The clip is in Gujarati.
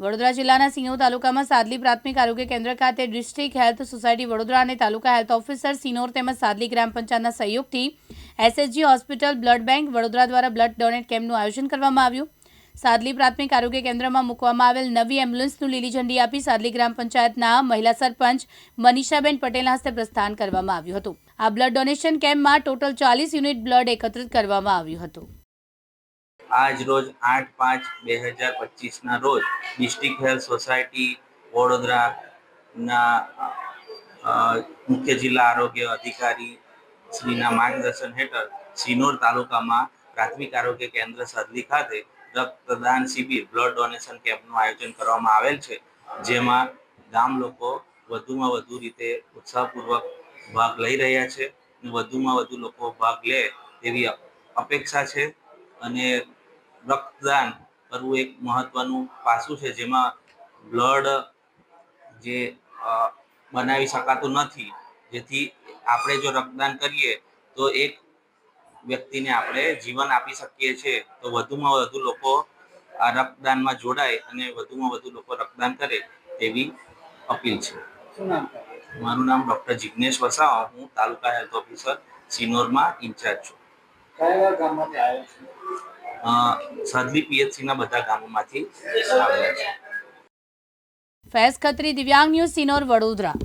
વડોદરા જિલ્લાના સિંહો તાલુકામાં સાદલી પ્રાથમિક આરોગ્ય કેન્દ્ર ખાતે ડિસ્ટ્રિક્ટ હેલ્થ સોસાયટી વડોદરા અને તાલુકા હેલ્થ ઓફિસર સિનોર તેમજ સાદલી ગ્રામ પંચાયતના સહયોગથી SSG hospital blood bank Vadodara દ્વારા બ્લડ ડોનેટ કેમ્પનું આયોજન કરવામાં આવ્યું. સાદલી પ્રાથમિક આરોગ્ય કેન્દ્રમાં મૂકવામાં આવેલ નવી એમ્બ્યુલન્સનું લીલી ઝંડી આપી સાદલી ગ્રામ પંચાયતના મહિલા સરપંચ મનીષાબેન પટેલના હસ્તે પ્રસ્થાન કરવામાં આવ્યું હતું. આ બ્લડ ડોનેશન કેમ્પમાં ટોટલ ચાલીસ યુનિટ બ્લડ એકત્રિત કરવામાં આવ્યું હતું. આજ રોજ આઠ પાંચ બે હજાર પચીસના રોજ ડિસ્ટ્રિક્ટ હેલ્થ સોસાયટી વડોદરાના મુખ્ય જિલ્લા આરોગ્ય અધિકારી શ્રીના માર્ગદર્શન હેઠળ સિનોર તાલુકામાં પ્રાથમિક આરોગ્ય કેન્દ્ર સદલી ખાતે રક્તદાન શિબિર બ્લડ ડોનેશન કેમ્પનું આયોજન કરવામાં આવેલ છે, જેમાં ગામ લોકો વધુમાં વધુ રીતે ઉત્સાહપૂર્વક ભાગ લઈ રહ્યા છે વધુમાં વધુ લોકો ભાગ લે તેવી અપેક્ષા છે અને રક્તદાન કરવું એક મહત્વનું પાસું છે જેમાં બ્લડ જે બનાવી શકાતું નથી. જેથી આપણે જો રક્તદાન કરીએ તો એક વ્યક્તિને આપણે જીવન આપી શકીએ છીએ તો વધુમાં વધુ લોકો આ રક્તદાનમાં જોડાય અને વધુમાં વધુ લોકો રક્તદાન કરે તેવી અપીલ છે? મારું નામ ડૉક્ટર જિજ્ઞેશ વસાવા હું તાલુકા હેલ્થ ઓફિસર સિનોરમાં ઇન્ચાર્જ છું. કયા ગામમાંથી આવ્યો છું? સદલી પીએચસીના બધા ગામોમાંથી આવેલા છે. ફેઝ ખત્રી દિવ્યાંગ ન્યૂઝ સિનોર વડોદરા.